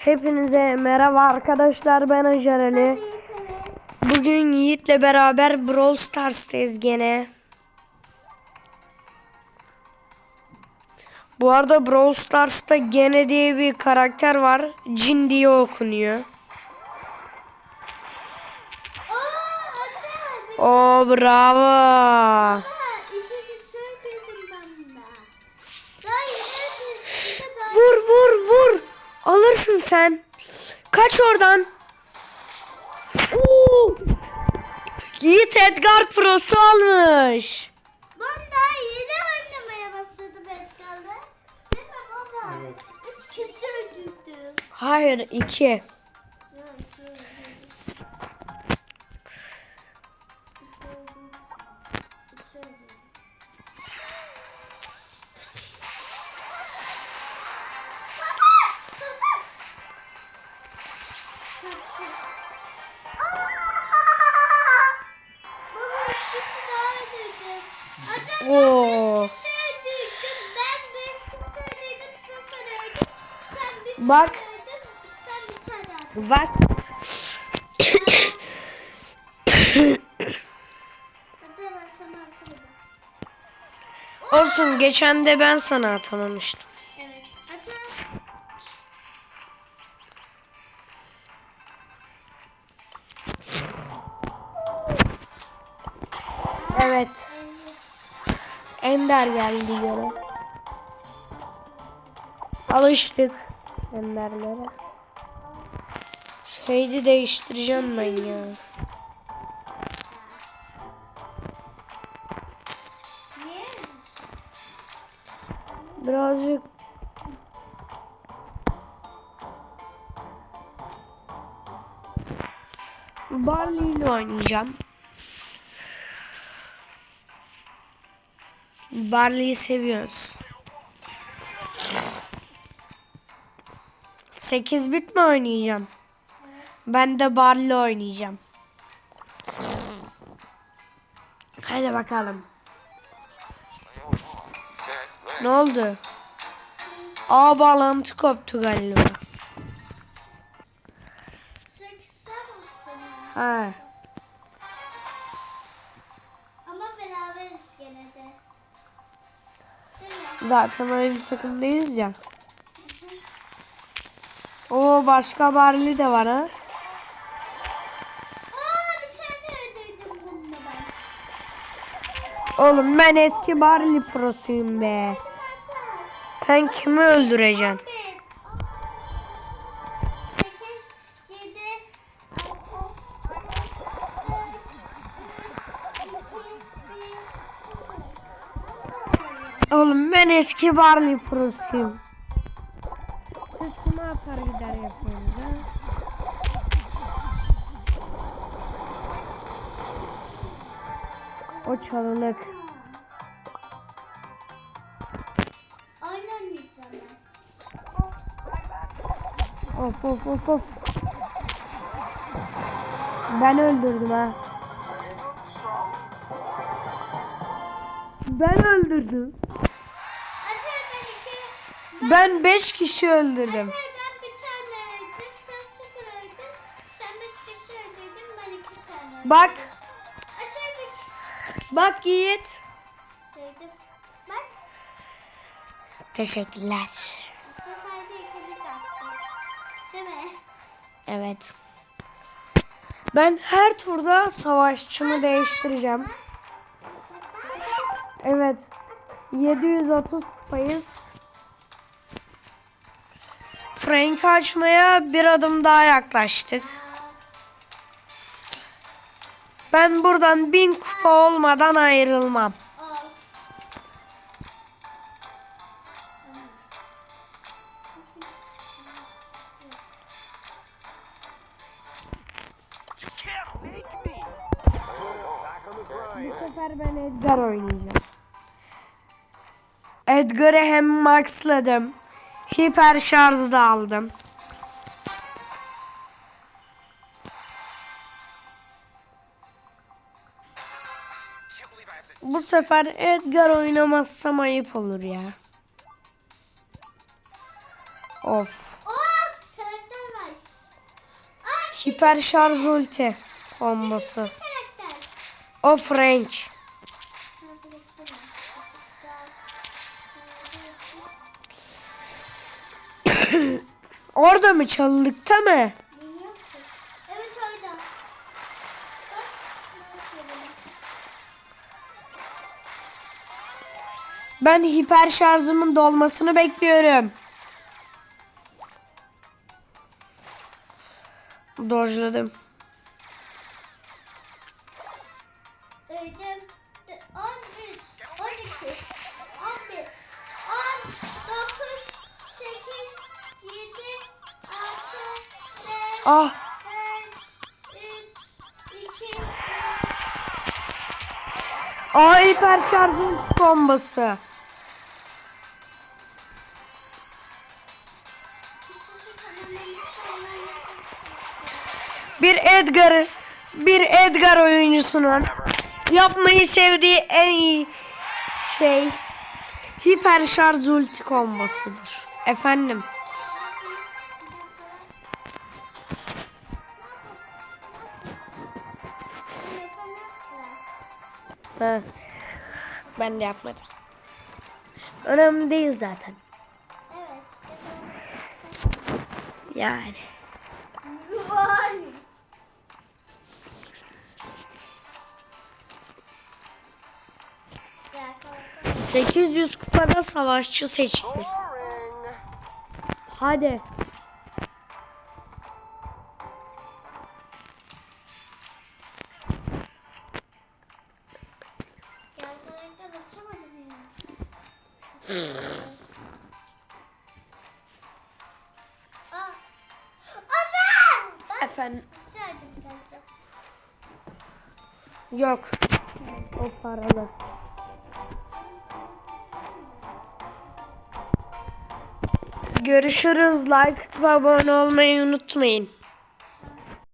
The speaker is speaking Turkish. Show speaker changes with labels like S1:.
S1: Hepinize merhaba arkadaşlar ben Acar Ali. Bugün Yiğit'le beraber Brawl Stars'tayız gene. Bu arada Brawl Stars'ta gene diye bir karakter var. Cin diye okunuyor. O bravo. Sen. Kaç oradan. Oo! Yiğit Edgar Pro'su almış.
S2: Ben daha yeni oynamaya başladım Eskal'da. Değil mi baba?
S3: Evet.
S2: Üç kişi öldürdüm.
S1: Hayır iki. Bak. Bak. Olsun geçen de ben sana atamamıştım.
S2: Evet.
S1: Evet. Ender geldi yere. Alıştık Enderlere. Şeydi değiştireceğim ben ya. Birazcık Barley ile oynayacağım. Barley'i seviyoruz. 8 bit mi oynayacağım? Ben de Barley oynayacağım. Hadi bakalım. Ne oldu? Aa bağlantı koptu galiba. Ha. Zaten aynı takımdayız ya. O başka Barley de var ha. Oğlum ben eski Barley prosuyum be. Sen kimi öldüreceksin? Eski Barley prosuyum. Siz kime atar gider yapıyorsunuz ha? O çalılık.
S2: Aynen yiyeceğim ben.
S1: Of of of of. Ben öldürdüm ha. Ben öldürdüm.
S2: Ben iki tane öldüm.
S1: Bak, bak Yiğit.
S2: Bak,
S1: Teşekkürler. Evet. Ben her turda savaşçımı değiştireceğim. Evet. 730 kupayız. Frank açmaya bir adım daha yaklaştık. Ben buradan 1000 kupa olmadan ayrılmam. Bu sefer ben Edgar oynayacağım. Edgar'ı hem maxladım. Hiper şarj da aldım. Bu sefer Edgar oynamazsam ayıp olur ya. Of. Hiper şarj ulti kombosu.
S2: Karakter.
S1: O Orada mı çalılıkta mı?
S2: Evet orada.
S1: Ben hiper şarjımın dolmasını bekliyorum. Dojladım.
S2: Ödüm 13,
S1: Ah
S2: 4, 3, 2,
S1: Aa hiper kombosu. Bir Edgar bir Edgar oyuncusunun yapmayı sevdiği en iyi şey hiper şarj ulti kombosudur. Efendim. Ha. Ben de yapmadım. Önemli değil zaten.
S2: Evet.
S1: Yani.
S2: Tamam.
S1: 800 kupada savaşçı seçmiş. Hadi. Efendim.
S2: karakter.
S1: Yok. O paralı. Görüşürüz. Like atıp abone olmayı unutmayın.